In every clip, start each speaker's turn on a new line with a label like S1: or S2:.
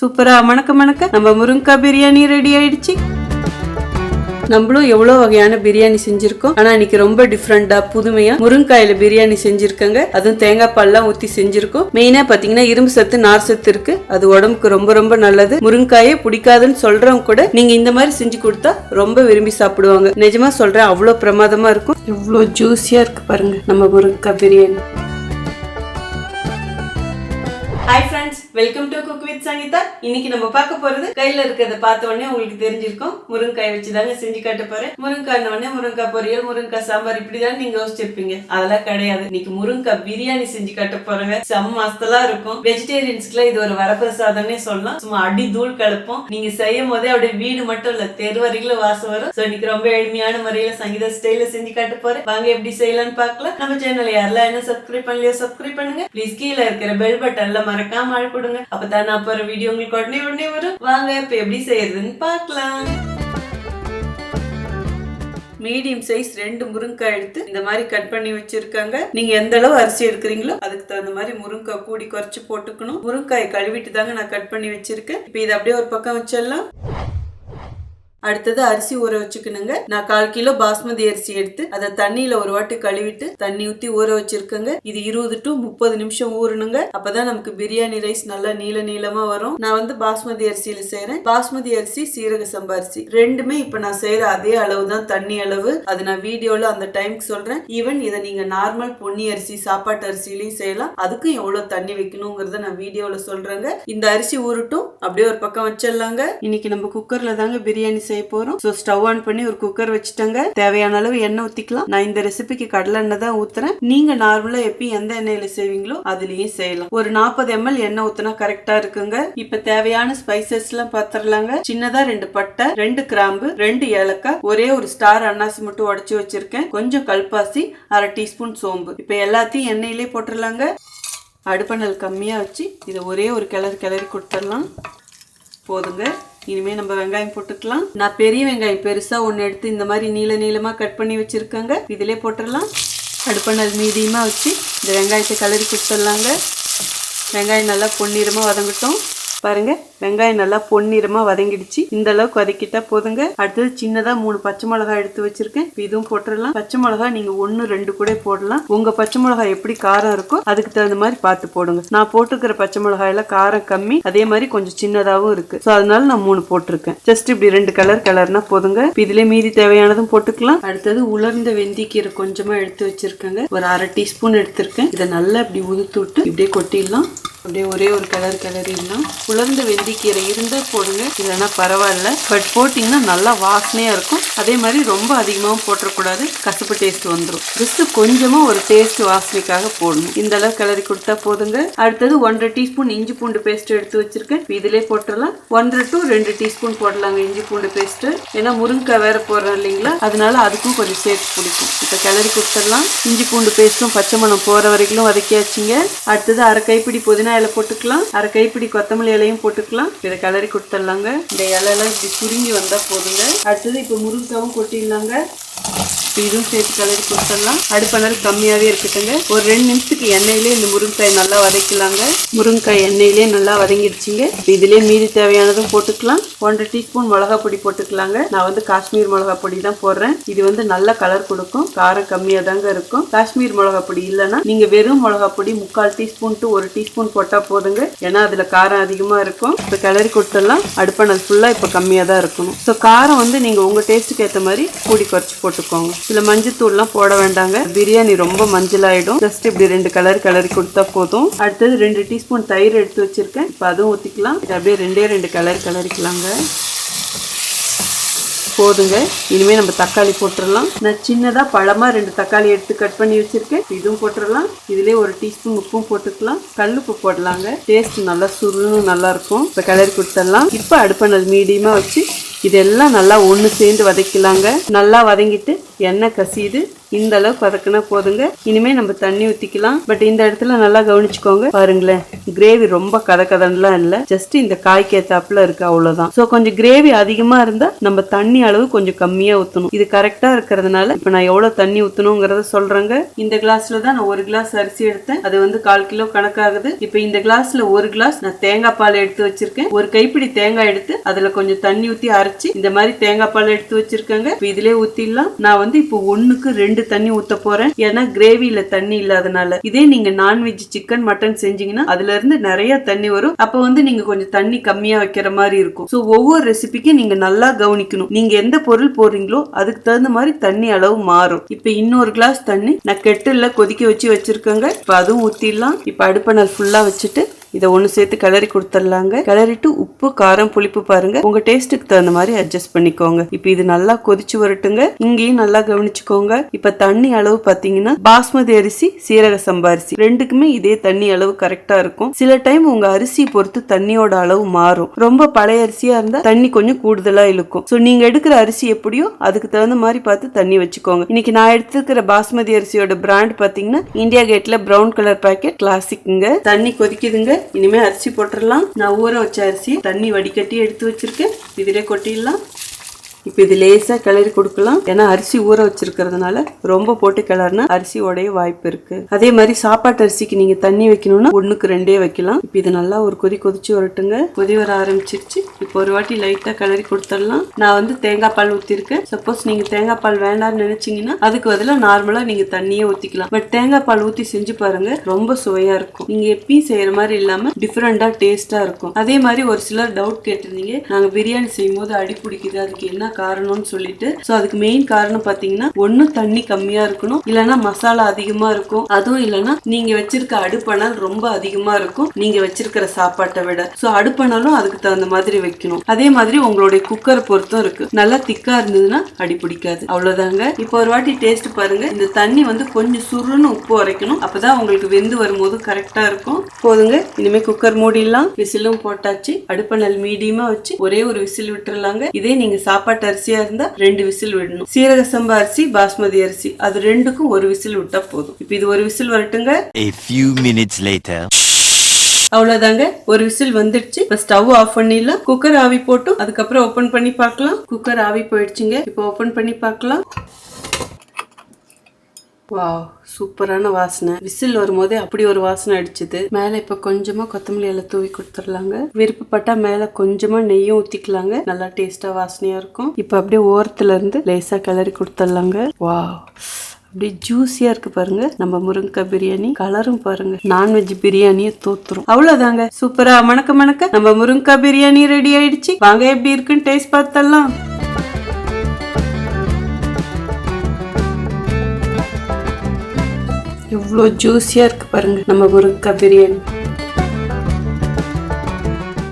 S1: சூப்பரா. மணக்க மணக்க நம்ம முருங்கக்காய் பிரியாணி ரெடி ஆயிடுச்சு. நம்மளும் எவ்வளோ வகையான பிரியாணி செஞ்சிருக்கோம். ஆனா இன்னைக்கு ரொம்ப டிஃப்ரெண்டா புதுமையா முருங்காயில பிரியாணி செஞ்சிருக்கங்க. அதுவும் தேங்காய் பால்லாம் ஊத்தி செஞ்சிருக்கோம். மெயினா பாத்தீங்கன்னா இரும்பு சத்து நார் சத்து இருக்கு. அது உடம்புக்கு ரொம்ப ரொம்ப நல்லது. முருங்காயே பிடிக்காதுன்னு சொல்றவங்க கூட நீங்க இந்த மாதிரி செஞ்சு கொடுத்தா ரொம்ப விரும்பி சாப்பிடுவாங்க. நிஜமா சொல்றேன் அவ்வளோ பிரமாதமா இருக்கும். எவ்வளோ ஜூஸியா இருக்கு பாருங்க நம்ம முருங்கா biryani. Hi friends welcome to cook with Sangeetha இன்னைக்கு நம்ம பார்க்க போறது கையில இருக்கிறத பார்த்த உடனே உங்களுக்கு தெரிஞ்சிருக்கும். முருங்காய் வச்சு தாங்க செஞ்சு காட்ட போறேன். முருங்காய் உடனே முருங்காய் பொரியல் முருங்காய் சாம்பார் இப்படிதான் நீங்க யோசிச்சிருப்பீங்க அதெல்லாம் கிடையாது. இன்னைக்கு முருங்காய் பிரியாணி செஞ்சு காட்ட போறேங்க செம்ம மாசத்தெல்லாம் இருக்கும். வெஜிடேரியன்ஸ்க்குலாம் இது ஒரு வரப்பிரசாதம்னே சொல்லலாம். சும்மா அடி தூள் கலப்போம். நீங்க செய்யும் போதே அப்படியே வீடு மட்டும் இல்ல தெரு வரைக்கும் வாசம் வரும். சோ இன்னைக்கு ரொம்ப எளிமையான முறையில சங்கீதா ஸ்டைல செஞ்சு காட்ட போறேன். வாங்க எப்படி செய்யலாம்னு பார்க்கலாம். நம்ம சேனல் யாரெல்லாம் என்ன சப்ஸ்கிரைப் பண்ணலையோ சப்ஸ்கிரைப் பண்ணுங்க. ப்ளீஸ் கீழே இருக்கிற பெல் பட்டன்ல மறக்காம ஆள் கொடுங்க அப்பதான் நான் போற வீடியோ உங்களுக்கு உடனே உடனே வரும். வாங்க இப்ப எப்படி செய்யறதுன்னு பார்க்கலாம். மீடியம் சைஸ் ரெண்டு முருங்காய் எடுத்து இந்த மாதிரி கட் பண்ணி வச்சிருக்காங்க. நீங்க எந்த அளவு அரிசி எடுக்கிறீங்களோ அதுக்கு தகுந்த மாதிரி முருங்காய் கூடி குறைச்சு போட்டுக்கணும். முருங்காய் கழுவிட்டு தாங்க நான் கட் பண்ணி வச்சிருக்கேன். இப்போ இதை அப்படியே ஒரு பக்கம் வச்சிடலாம். அடுத்தது அரிசி ஊற வச்சுக்கணுங்க. நான் கால் கிலோ பாஸ்மதி அரிசி எடுத்து அதை தண்ணியில ஒரு வாட்டி கழுவிட்டு தண்ணி ஊத்தி ஊற வச்சிருக்கேங்க. இது இருபது டு முப்பது நிமிஷம் ஊறணுங்க. அப்பதான் நமக்கு பிரியாணி ரைஸ் நல்லா நீள நீளமா வரும். நான் வந்து பாஸ்மதி அரிசியில செய்யறேன் பாஸ்மதி அரிசி சீரக சம்பா அரிசி. ரெண்டுமே இப்ப நான் செய்யற அதே அளவு தான் தண்ணி அளவு. அது நான் வீடியோல அந்த டைம்க்கு சொல்றேன். ஈவன் இதை நீங்க நார்மல் பொன்னி அரிசி சாப்பாட்டு அரிசிலையும் செய்யலாம். அதுக்கும் எவ்வளவு தண்ணி வைக்கணுங்கிறத நான் வீடியோல சொல்றேங்க. இந்த அரிசி ஊறட்டும். அப்படியே ஒரு பக்கம் வச்சிடலாங்க. இன்னைக்கு நம்ம குக்கர்ல தாங்க பிரியாணி செய்ய போறோம். ஸோ ஸ்டவ் ஆன் பண்ணி ஒரு குக்கர் வச்சுட்டேங்க. தேவையான அளவு எண்ணெய் ஊத்திக்கலாம். நான் இந்த ரெசிபிக்கு கடலை எண்ணெய் தான் ஊத்துறேன். நீங்க நார்மலா எப்பயும் எந்த எண்ணெயில செய்வீங்களோ அதுலயும் செய்யலாம். ஒரு நாற்பது எம்எல் எண்ணெய் ஊத்தினா கரெக்டா இருக்குங்க. இப்ப தேவையான ஸ்பைசஸ் எல்லாம் பாத்திரலாங்க. சின்னதா ரெண்டு பட்டை ரெண்டு கிராம்பு ரெண்டு ஏலக்காய். ஒரே ஒரு ஸ்டார் அன்னாசி மட்டும் உடச்சு வச்சிருக்கேன். கொஞ்சம் கல்பாசி அரை டீஸ்பூன் சோம்பு. இப்ப எல்லாத்தையும் எண்ணெயிலே போட்டுடலாங்க அடுப்பணல் கம்மியா வச்சு இதை ஒரே ஒரு கிளறி கிளறி கொடுத்துடலாம். போதுங்க. இனிமே நம்ம வெங்காயம் போட்டுக்கலாம். நான் பெரிய வெங்காயம் பெருசா ஒன்று எடுத்து இந்த மாதிரி நீள நீளமா கட் பண்ணி வச்சிருக்கேங்க. இதிலே போட்டுடலாம். அடுப்பணல் மீடியமா வச்சு இந்த வெங்காயத்தை கலரி கொடுத்துடலாங்க. வெங்காயம் நல்லா பொன்னிறமா வதங்கட்டும். பாருங்க வெங்காயம் நல்லா பொன்னிறமா வதங்கிடுச்சு. இந்த அளவுக்கு வதக்கிட்டா போதுங்க. அடுத்தது சின்னதா மூணு பச்சை மிளகாய் எடுத்து வச்சிருக்கேன். இதுவும் போட்டுடலாம். பச்சை மிளகாய் நீங்க ஒன்னு ரெண்டு கூட போடலாம். உங்க பச்சை மிளகாய் எப்படி காரம் இருக்கோ அதுக்கு தகுந்த மாதிரி பார்த்து போடுங்க. நான் போட்டுக்கிற பச்சை மிளகாயில காரம் கம்மி அதே மாதிரி கொஞ்சம் சின்னதாவும் இருக்கு. ஸோ அதனால நான் மூணு போட்டிருக்கேன். ஜஸ்ட் இப்படி ரெண்டு கலர் கலர்னா போதுங்க. இப்ப இதுல மீதி தேவையானதும் போட்டுக்கலாம். அடுத்தது உலர்ந்த வெந்திக்கீரை கொஞ்சமா எடுத்து வச்சிருக்கேங்க. ஒரு அரை டீஸ்பூன் எடுத்திருக்கேன். இதை நல்லா இப்படி உதுத்து விட்டு இப்படியே கொட்டிடலாம். அப்படியே ஒரே ஒரு கலர் கிளறிடலாம் உலர்ந்த வெந்திக்கீரை இருந்தால் போடுங்க. இல்லைன்னா பரவாயில்ல. பட் போட்டிங்கன்னா நல்லா வாசனையாக இருக்கும். அதே மாதிரி ரொம்ப அதிகமாகவும் போட்டுறக்கூடாது. கசப்பு டேஸ்ட் வந்துடும் ஜஸ்ட் கொஞ்சமாக ஒரு டேஸ்ட் வாசனைக்காக போடணும். இந்த அளவு கிளறி கொடுத்தா போதுங்க. அடுத்தது ஒன்றரை டீஸ்பூன் இஞ்சி பூண்டு பேஸ்ட் எடுத்து வச்சிருக்கேன். இதிலே போட்டுடலாம். ஒன்றரை டு ரெண்டு டீஸ்பூன் போடலாங்க இஞ்சி பூண்டு பேஸ்ட் ஏன்னா முருங்கைக்காய் வேற போடுறோம் இல்லைங்களா? அதனால அதுக்கும் கொஞ்சம் சேர்த்து பிடிக்கும் இப்போ கிளறி கொடுத்துடலாம். இஞ்சி பூண்டு பேஸ்ட்டும் பச்சை மணம் போகிற வரைக்கும் வதக்கியாச்சுங்க. அடுத்தது அரை கைப்பிடி புதினா இலை போட்டுக்கலாம். அரை கைப்பிடி கொத்தமல்லி இலையும் போட்டுக்கலாம். இதை கிளறி கொடுத்துடலாங்க. இந்த இலையெல்லாம் இப்படி சுருங்கி வந்தால் போதுங்க. அடுத்தது இப்போ முருங்காவும் கொட்டிடலாங்க. இப்போ இதுவும் சேர்த்து கலரி கொடுத்தோம்னா அடுப்பு அளவு கம்மியாகவே இருக்கட்டுங்க. ஒரு ரெண்டு நிமிஷத்துக்கு எண்ணெயிலே இந்த முருங்கைக்காய் நல்லா வதக்கலாங்க. முருங்கைக்காய் எண்ணெயிலே நல்லா வதங்கிடுச்சிங்க. இதுலேயே மீதி தேவையானதும் போட்டுக்கலாம். ஒன்றரை டீஸ்பூன் மிளகா பொடி போட்டுக்கலாங்க. நான் வந்து காஷ்மீர் மிளகா பொடி தான் போடுறேன். இது வந்து நல்ல கலர் கொடுக்கும். காரம் கம்மியாக தாங்க இருக்கும். காஷ்மீர் மிளகா பொடி இல்லைன்னா நீங்க வெறும் மிளகா பொடி முக்கால் டீஸ்பூன் டு ஒரு டீஸ்பூன் போட்டால் போதுங்க. ஏன்னா அதுல காரம் அதிகமாக இருக்கும். இப்போ கிளறி கொடுத்துடலாம். அடுப்பணல் ஃபுல்லாக இப்போ கம்மியாக தான் இருக்கணும். ஸோ காரம் வந்து நீங்க உங்க டேஸ்ட்டுக்கு ஏற்ற மாதிரி கூடி குறைச்சி போட்டுக்கோங்க. இதுல மஞ்சத்தூள்லாம் போட வேண்டாங்க. பிரியாணி ரொம்ப மஞ்சளாயிடும். ஜஸ்ட் இப்படி ரெண்டு கலர் கலர் கொடுத்தா போதும். அடுத்தது ரெண்டு டீஸ்பூன் தயிர் எடுத்து வச்சுருக்கேன். இப்போ அதுவும் ஊற்றிக்கலாம் அப்படியே ரெண்டே ரெண்டு கலர் கலரிக்கலாங்க போதுங்க. இனிமேல் நம்ம தக்காளி போட்டுடலாம் நான் சின்னதாக பழமாக ரெண்டு தக்காளி எடுத்து கட் பண்ணி வச்சுருக்கேன். இதுவும் போட்டுடலாம் இதுலேயே ஒரு டீஸ்பூன் உப்பும் போட்டுக்கலாம். கல்லுப்பு போடலாங்க. டேஸ்ட் நல்லா சுருணும் நல்லாயிருக்கும் இப்போ கலரி கொடுத்துடலாம். இப்போ அடுப்பணல் மீடியமாக வச்சு இதெல்லாம் நல்லா ஒன்று சேர்ந்து வதக்கலாங்க. நல்லா வதங்கிட்டு எண்ணெய் கசியுது. இந்த அளவுக்கு வதக்குனா போதுங்க. இனிமே நம்ம தண்ணி ஊத்திக்கலாம். பட் இந்த இடத்துல நல்லா கவனிச்சுக்கோங்க. பாருங்களேன் கிரேவி ரொம்ப கத கதன்லாம் இல்லை. ஜஸ்ட் இந்த காய்க்கு ஏத்தாப்புல இருக்கு அவ்வளவுதான். ஸோ கொஞ்சம் கிரேவி அதிகமா இருந்தா நம்ம தண்ணி அளவு கொஞ்சம் கம்மியா ஊற்றணும் இது கரெக்டா இருக்கிறதுனால இப்போ நான் எவ்வளவு தண்ணி ஊற்றணுங்கிறத சொல்றேங்க. இந்த கிளாஸ்ல தான் நான் ஒரு கிளாஸ் அரிசி எடுத்தேன். அது வந்து கால் கிலோ கணக்காகுது. இப்போ இந்த கிளாஸ்ல ஒரு கிளாஸ் நான் தேங்காய் பால் எடுத்து வச்சிருக்கேன். ஒரு கைப்பிடி தேங்காய் எடுத்து அதுல கொஞ்சம் தண்ணி ஊற்றி அரை அரைச்சு இந்த மாதிரி தேங்காய் பால் எடுத்து வச்சிருக்கேங்க. இப்ப இதுலயே ஊத்திடலாம். நான் வந்து இப்போ ஒண்ணுக்கு ரெண்டு தண்ணி ஊத்த போறேன். ஏன்னா கிரேவியில தண்ணி இல்லாதனால. இதே நீங்க நான்வெஜ் சிக்கன் மட்டன் செஞ்சீங்கன்னா அதுல இருந்து நிறைய தண்ணி வரும். அப்ப வந்து நீங்க கொஞ்சம் தண்ணி கம்மியா வைக்கிற மாதிரி இருக்கும். சோ ஒவ்வொரு ரெசிபிக்கும் நீங்க நல்லா கவனிக்கணும். நீங்க எந்த பொருள் போடுறீங்களோ அதுக்கு தகுந்த மாதிரி தண்ணி அளவு மாறும். இப்ப இன்னொரு கிளாஸ் தண்ணி நான் கெட்டில் கொதிக்க வச்சு வச்சிருக்கேங்க. இப்ப அதுவும் ஊத்திடலாம். இப்ப அடுப்பணல் ஃபுல்லா வச்சுட்டு இதை ஒன்று சேர்த்து கிளறி கொடுத்துடலாங்க. கிளறிட்டு உப்பு காரம் புளிப்பு பாருங்க. உங்க டேஸ்ட்டுக்கு தகுந்த மாதிரி அட்ஜஸ்ட் பண்ணிக்கோங்க. இப்போ இது நல்லா கொதிச்சு வரட்டுங்க. இங்கேயும் நல்லா கவனிச்சுக்கோங்க. இப்போ தண்ணி அளவு பார்த்தீங்கன்னா பாஸ்மதி அரிசி சீரக சம்பா அரிசி. ரெண்டுக்குமே இதே தண்ணி அளவு கரெக்டா இருக்கும். சில டைம் உங்க அரிசி பொறுத்து தண்ணியோட அளவு மாறும். ரொம்ப பழைய அரிசியா இருந்தா தண்ணி கொஞ்சம் கூடுதலா இழுக்கும். ஸோ நீங்க எடுக்கிற அரிசி எப்படியோ அதுக்கு தகுந்த மாதிரி பார்த்து தண்ணி வச்சுக்கோங்க. இன்னைக்கு நான் எடுத்துக்கிற பாஸ்மதி அரிசியோட பிராண்ட் பார்த்தீங்கன்னா இந்தியா கேட்ல ப்ரௌன் கலர் பேக்கெட் கிளாசிக்குங்க தண்ணி கொதிக்குதுங்க. இனிமே அரிசி போட்டுடலாம் நான் ஊற வச்ச அரிசி தண்ணி வடிகட்டி எடுத்து வச்சிருக்கேன். இதிலே கொட்டிடலாம். இப்போ இது லேசாக கிளறி கொடுக்கலாம். ஏன்னா அரிசி ஊற வச்சிருக்கிறதுனால ரொம்ப போட்டு கிளறினா அரிசி உடைய வாய்ப்பு இருக்கு. அதே மாதிரி சாப்பாட்டு அரிசிக்கு நீங்க தண்ணி வைக்கணும்னா ஒண்ணுக்கு ரெண்டே வைக்கலாம். இப்போ இது நல்லா ஒரு கொதி கொதிச்சு வரட்டுங்க. கொதி வர ஆரம்பிச்சிருச்சு. இப்போ ஒரு வாட்டி லைட்டா கிளறி கொடுத்துடலாம். நான் வந்து தேங்காய் பால் ஊத்திருக்கேன். சப்போஸ் நீங்க தேங்காய் பால் வேண்டாம்னு நினைச்சீங்கன்னா அதுக்கு பதிலா நார்மலா நீங்க தண்ணியே ஊத்திக்கலாம். பட் தேங்காய் பால் ஊத்தி செஞ்சு பாருங்க ரொம்ப சுவையா இருக்கும். நீங்க எப்பயும் செய்யற மாதிரி இல்லாம டிஃப்ரெண்டா டேஸ்டா இருக்கும். அதே மாதிரி ஒரு சிலர் டவுட் கேட்டிருந்தீங்க. நாங்க பிரியாணி செய்யும் போது அடி பிடிக்குது அதுக்கு என்ன காரணம்னு சொல்லிட்டு ஸோ அதுக்கு மெயின் காரணம் பாத்தீங்கன்னா ஒன்று தண்ணி கம்மியா இருக்கணும் இல்லைன்னா மசாலா அதிகமா இருக்கும் அதுவும் இல்லைன்னா நீங்க வச்சிருக்க அடுப்பணல் ரொம்ப அதிகமா இருக்கும் நீங்க வச்சிருக்கிற சாப்பாட்டை விட. சோ அடுப்பணலும் அதுக்கு தகுந்த மாதிரி வைக்கணும். அதே மாதிரி உங்களுடைய குக்கர் பொறுத்தும் இருக்கு. நல்லா திக்கா இருந்ததுன்னா அடி பிடிக்காது. அவ்வளோதாங்க இப்போ ஒரு வாட்டி டேஸ்ட் பாருங்க. இந்த தண்ணி வந்து கொஞ்சம் சுருன்னு உப்பு வரைக்கணும் அப்போதான் உங்களுக்கு வெந்து வரும்போது கரெக்டாக இருக்கும். போதுங்க. இனிமேல் குக்கர் மூடிடலாம். விசிலும் போட்டாச்சு. அடுப்பணல் மீடியமா வச்சு ஒரே ஒரு விசில் விட்டுறலாங்க. இதே நீங்க சாப்பாட்டு அரிசியா இருந்தா ரெண்டு விசில் விடணும். சீரக சம்பா அரிசி பாஸ்மதி அரிசி. அது ரெண்டுக்கும் ஒரு விசில் விட்டா போதும். இப்போ இது ஒரு விசில் வரட்டுங்க.
S2: A few minutes later.
S1: அவ்வளவுதாங்க. ஒரு விசில் வந்துடுச்சு. இப்ப ஸ்டவ் ஆஃப் பண்ணிடலாம். குக்கர் ஆவி போட்டும். அதுக்கப்புறம் ஓபன் பண்ணி பார்க்கலாம். குக்கர் ஆவி போயிடுச்சுங்க. இப்போ ஓபன் பண்ணி பார்க்கலாம். வாவ் சூப்பரான வாசனை. விசில் வரும்போதே அப்படி ஒரு வாசனை அடிச்சுது. மேல இப்ப கொஞ்சமா கொத்தமல்லி இலை தூவி கொடுத்துடலாங்க. விருப்பப்பட்டா மேல கொஞ்சமா நெய்யும் ஊத்திக்கலாங்க. நல்லா டேஸ்டா வாசனையா இருக்கும். இப்ப அப்படியே ஓரத்துல இருந்து லேசா கிளறி கொடுத்துடலாங்க. வாவ் அப்படியே ஜூஸியா இருக்கு பாருங்க. நம்ம முருங்கக்காய் பிரியாணி கலரும் பாருங்க. நான்வெஜ் பிரியாணியை தோத்துரும். அவ்வளவுதாங்க. சூப்பரா. மணக்க மணக்க நம்ம முருங்கக்காய் பிரியாணி ரெடி ஆயிடுச்சு. வாங்க எப்படி இருக்குன்னு டேஸ்ட் பார்த்தலாம் எவ்வளோ ஜூஸியாக இருக்கு பாருங்க. நம்ம முருங்கக்காய் பிரியாணி.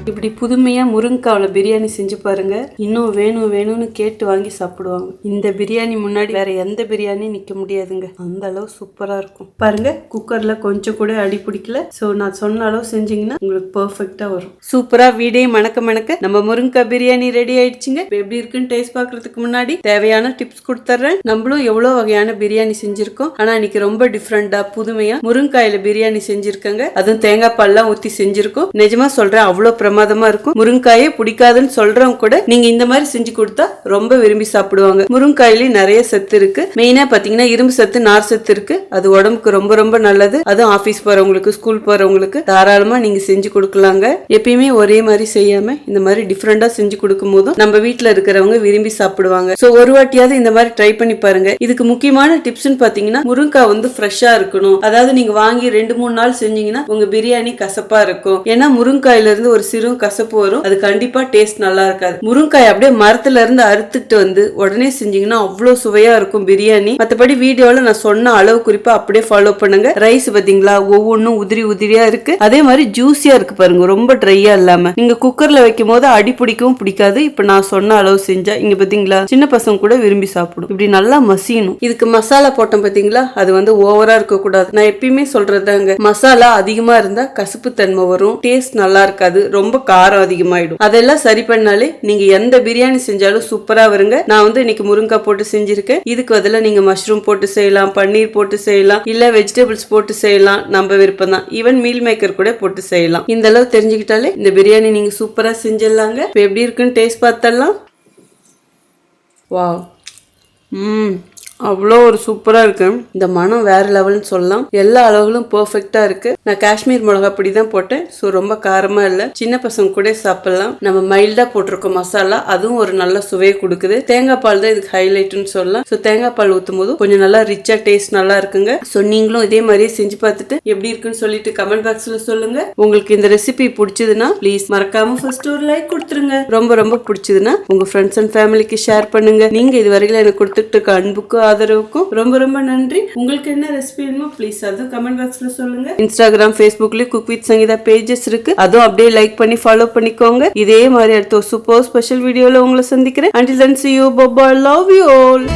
S1: இப்படி புதுமையாக முருங்கைக்காவில் பிரியாணி செஞ்சு பாருங்க. இன்னும் வேணும் வேணும்னு கேட்டு வாங்கி சாப்பிடுவாங்க. இந்த பிரியாணி முன்னாடி வேற எந்த பிரியாணியும் நிற்க முடியாதுங்க. அந்த அளவு சூப்பராக இருக்கும். பாருங்க குக்கரில் கொஞ்சம் கூட அடி பிடிக்கல. ஸோ நான் சொன்ன அளவு செஞ்சீங்கன்னா உங்களுக்கு பர்ஃபெக்டாக வரும். சூப்பராக வீடே மணக்க மணக்க நம்ம முருங்கைக்காய் பிரியாணி ரெடி ஆயிடுச்சுங்க. எப்படி இருக்குன்னு டேஸ்ட் பார்க்கறதுக்கு முன்னாடி தேவையான டிப்ஸ் கொடுத்துட்றேன் நம்மளும் எவ்வளோ வகையான பிரியாணி செஞ்சிருக்கோம். ஆனால் இன்னைக்கு ரொம்ப டிஃப்ரெண்டா புதுமையா முருங்காயில பிரியாணி செஞ்சிருக்காங்க. அதுவும் தேங்காய் பால்லாம் ஊற்றி செஞ்சிருக்கோம். நிஜமா சொல்றேன் அவ்வளோ பிரமாதமா இருக்கும். முருங்காயை பிடிக்காதுன்னு சொல்றவங்க கூட நீங்க இந்த மாதிரி செஞ்சு கொடுத்தா ரொம்ப விரும்பி சாப்பிடுவாங்க. முருங்காயிலையும் நிறைய சத்து இருக்கு. மெயினா பாத்தீங்கன்னா இரும்பு சத்து நார் சத்து இருக்கு. அது உடம்புக்கு ரொம்ப ரொம்ப நல்லது. அதுவும் ஆபீஸ் போறவங்களுக்கு ஸ்கூல் போறவங்களுக்கு தாராளமா நீங்க செஞ்சு கொடுக்கலாங்க. எப்பயுமே ஒரே மாதிரி செய்யாம இந்த மாதிரி டிஃப்ரெண்டா செஞ்சு கொடுக்கும் போதும் நம்ம வீட்டுல இருக்கிறவங்க விரும்பி சாப்பிடுவாங்க. சோ ஒரு வாட்டியாவது இந்த மாதிரி ட்ரை பண்ணி பாருங்க. இதுக்கு முக்கியமான டிப்ஸ்னு பாத்தீங்கன்னா முருங்காய் வந்து ஃப்ரெஷ்ஷா இருக்கணும். அதாவது நீங்க வாங்கி ரெண்டு மூணு நாள் செஞ்சீங்கன்னா உங்க பிரியாணி கசப்பா இருக்கும். ஏன்னா முருங்காயில இருந்து ஒரு சிறு கசப்பு வரும். அது கண்டிப்பா டேஸ்ட் நல்லா இருக்காது. முருங்காய் அப்படியே மரத்துல இருந்து அறுத்துட்டு வந்து உடனே செஞ்சீங்கன்னா அவ்வளவு சுவையா இருக்கும் பிரியாணி. மத்தபடி வீடியோல நான் சொன்ன அளவு குறிப்பா அப்படியே ஃபாலோ பண்ணுங்க. ரைஸ் பாத்தீங்களா ஒவ்வொன்றும் உதிரி உதிரியா இருக்கு. அதே மாதிரி ஜூஸியா இருக்கு பாருங்க. ரொம்ப ட்ரையா இல்லாம. நீங்க குக்கர்ல வைக்கும் போது அடி பிடிக்கவும் பிடிக்காது. இப்ப நான் சொன்ன அளவு செஞ்சா இங்க பாத்தீங்களா சின்ன பசங்க கூட விரும்பி சாப்பிடும். இப்படி நல்லா மசியணும். இதுக்கு மசாலா போட்டோம் பாத்தீங்களா அது வந்து ஓவரா இருக்க கூடாது நான் எப்பயுமே சொல்றதாங்க மசாலா அதிகமா இருந்தா கசப்பு தன்மை வரும். டேஸ்ட் நல்லா இருக்காது. ரொம்ப ரொம்ப காரம் அதிகமாயிடும். அதெல்லாம் சரி பண்ணாலே நீங்க எந்த பிரியாணி செஞ்சாலும் சூப்பரா வருங்க. நான் வந்து இன்னைக்கு முருங்கை போட்டு செஞ்சிருக்கேன். இதுக்கு பதிலாக நீங்க மஷ்ரூம் போட்டு செய்யலாம் பன்னீர் போட்டு செய்யலாம் இல்ல வெஜிடபிள்ஸ் போட்டு செய்யலாம். நம்ம விருப்பம் தான். ஈவன் மீல் மேக்கர் கூட போட்டு செய்யலாம். இந்த அளவு தெரிஞ்சுக்கிட்டாலே இந்த பிரியாணி நீங்க சூப்பரா செஞ்சிடலாங்க. இப்போ எப்படி இருக்குன்னு டேஸ்ட் பார்த்தலாம் வாவ் ம். அவ்வளோ ஒரு சூப்பராக இருக்கு. இந்த மனம் வேற லெவல்னு சொல்லலாம். எல்லா அளவுகளும் பர்ஃபெக்டாக இருக்கு. நான் காஷ்மீர் மிளகா பொடி தான் போட்டேன். ஸோ ரொம்ப காரமாக இல்லை. சின்ன பசங்க கூட சாப்பிடலாம். நம்ம மைல்டாக போட்டிருக்கோம் மசாலா அதுவும் ஒரு நல்ல சுவையை கொடுக்குது. தேங்காய் பால் தான் இதுக்கு ஹைலைட்னு சொல்லலாம். ஸோ தேங்காய் பால் ஊற்றும் போது கொஞ்சம் நல்லா ரிச்சாக டேஸ்ட் நல்லா இருக்குங்க. ஸோ நீங்களும் இதே மாதிரியே செஞ்சு பார்த்துட்டு எப்படி இருக்குன்னு சொல்லிட்டு கமெண்ட் பாக்ஸில் சொல்லுங்க. உங்களுக்கு இந்த ரெசிபி பிடிச்சதுன்னா ப்ளீஸ் மறக்காம ஃபர்ஸ்ட் ஒரு லைக் கொடுத்துருங்க. ரொம்ப ரொம்ப பிடிச்சதுன்னா உங்க ஃப்ரெண்ட்ஸ் அண்ட் ஃபேமிலிக்கு ஷேர் பண்ணுங்க. நீங்க இது வரைக்கும் எனக்கு கொடுத்துட்டு இருக்க அன்புக்கு ஆதரவுக்கும் ரொம்ப ரொம்ப நன்றி. உங்களுக்கு என்ன ரெசிபி வேணுமோ ப்ளீஸ் அதுவும் கமெண்ட் பாக்ஸ்ல சொல்லுங்க. இன்ஸ்டாகிராம் ஃபேஸ்புக்லயும் குக் வித் சங்கீதா பேஜஸ் இருக்கு. அதுவும் அப்படியே லைக் பண்ணி ஃபாலோ பண்ணிக்கோங்க. இதே மாதிரி அடுத்த ஒரு சூப்பர் ஸ்பெஷல் வீடியோல உங்களை சந்திக்கிறேன். அண்டில் தன் சி யூ பப்பா லவ் யூ ஆல்